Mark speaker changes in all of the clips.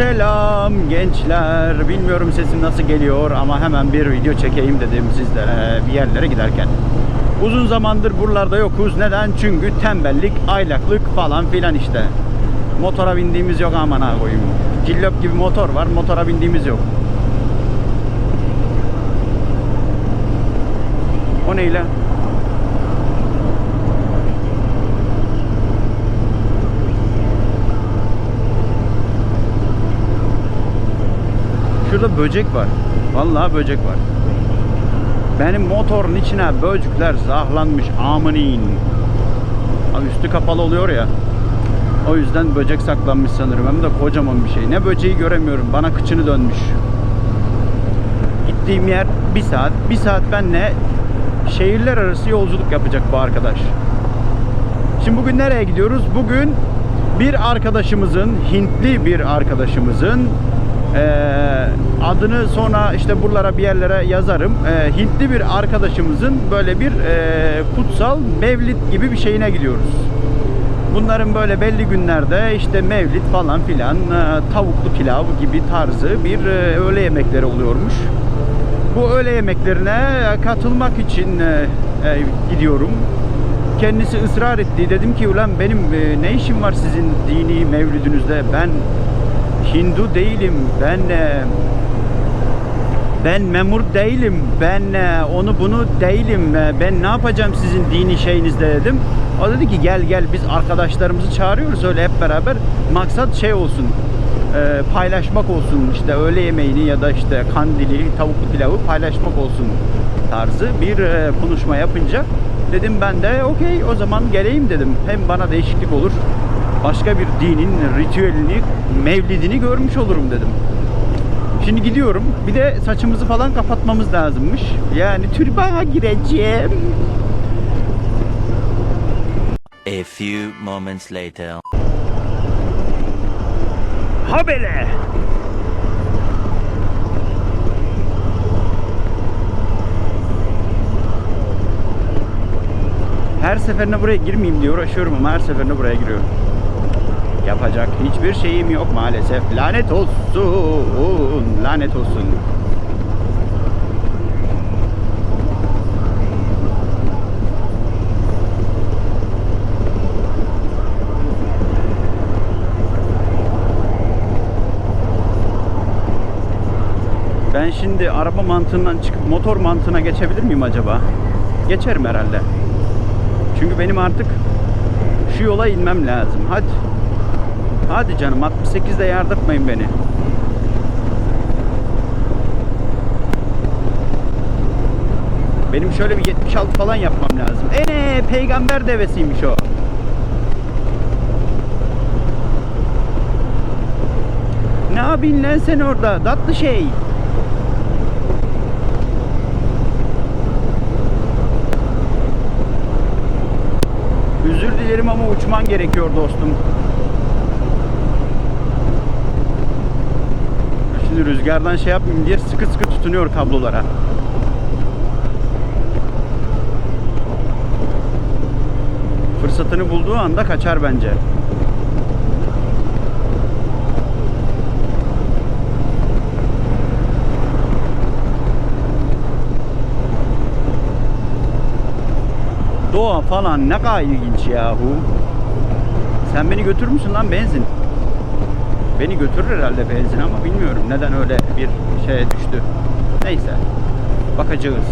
Speaker 1: Selam gençler. Bilmiyorum sesim nasıl geliyor ama hemen bir video çekeyim dedim sizlere bir yerlere giderken. Uzun zamandır buralarda yokuz. Neden? Çünkü tembellik, aylaklık falan filan işte. Motora bindiğimiz yok aman ha koyayım. Cillop gibi motor var. Motora bindiğimiz yok. O neyle? Şurada böcek var. Vallahi böcek var. Benim motorun içine böcekler zahlanmış. Abi üstü kapalı oluyor ya. O yüzden böcek saklanmış sanırım. Hem de kocaman bir şey. Ne böceği göremiyorum. Bana kıçını dönmüş. Gittiğim yer bir saat. Bir saat benle şehirler arası yolculuk yapacak bu arkadaş. Şimdi bugün nereye gidiyoruz? Bugün bir arkadaşımızın, Hintli bir arkadaşımızın eee, adını sonra işte buralara bir yerlere yazarım. Eee, Hintli bir arkadaşımızın böyle bir eee, kutsal mevlid gibi bir şeyine gidiyoruz. Bunların böyle belli günlerde işte mevlid falan filan eee, tavuklu pilav gibi tarzı bir eee, öğle yemekleri oluyormuş. Bu öğle yemeklerine katılmak için gidiyorum. Kendisi ısrar etti. Dedim ki ulan benim ne işim var sizin dini mevlidinizde? Ben Hindu değilim. Ben eee, ben memur değilim. Ben e, onu bunu değilim. E, Ben ne yapacağım sizin dini şeyinizde dedim. O dedi ki gel gel biz arkadaşlarımızı çağırıyoruz öyle hep beraber. Maksat şey olsun. e, paylaşmak olsun işte öğle yemeğini ya da işte kandili, tavuklu pilavı paylaşmak olsun tarzı bir e, konuşma yapınca dedim ben de okey o zaman geleyim dedim. Hem bana değişiklik olur. Başka bir dinin ritüelini, mevlidini görmüş olurum dedim. Şimdi gidiyorum. Bir de saçımızı falan kapatmamız lazımmış. Yani türbana gireceğim.
Speaker 2: A few moments later.
Speaker 1: Habele. Her seferinde buraya girmeyeyim diye uğraşıyorum ama her seferinde buraya giriyorum. Yapacak hiçbir şeyim yok maalesef. Lanet olsun. Lanet olsun. Ben şimdi araba mantığından çıkıp motor mantığına geçebilir miyim acaba? Geçerim herhalde. Çünkü benim artık şu yola inmem lazım. Hadi. Hadi canım 68'de yardırtmayın beni. Benim şöyle bir 76 falan yapmam lazım. Ene peygamber devesiymiş o. Ne yapayım lan sen orada? Tatlı şey. Özür dilerim ama uçman gerekiyor dostum. Şimdi rüzgardan şey yapmayayım diye sıkı sıkı tutunuyor kablolara. Fırsatını bulduğu anda kaçar bence. Doğa falan ne kadar ilginç yahu. Sen beni götürür müsün lan benzin? Beni götürür herhalde benzin ama bilmiyorum neden öyle bir şeye düştü. Neyse bakacağız.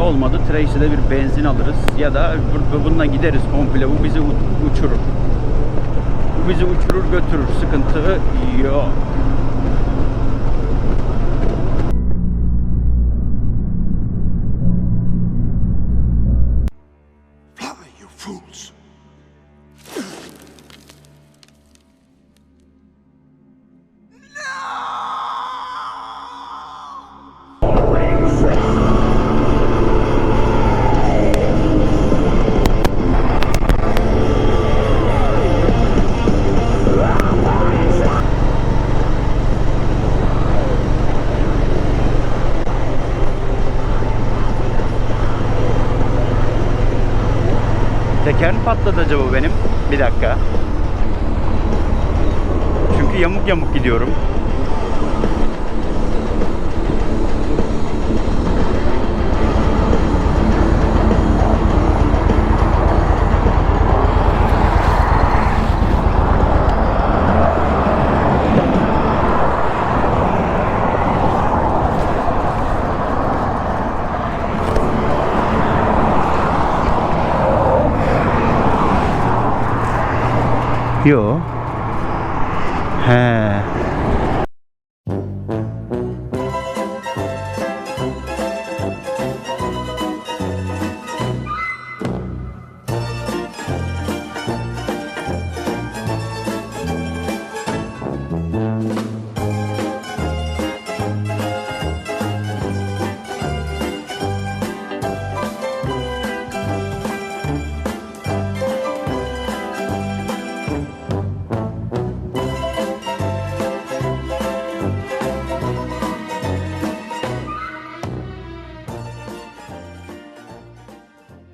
Speaker 1: Olmadı Tracy'de bir benzin alırız ya da bununla gideriz komple bu bizi uçurur. Bu bizi uçurur götürür sıkıntı yok. Teker mi patladı acaba benim? Bir dakika. Çünkü yamuk yamuk gidiyorum. 嗯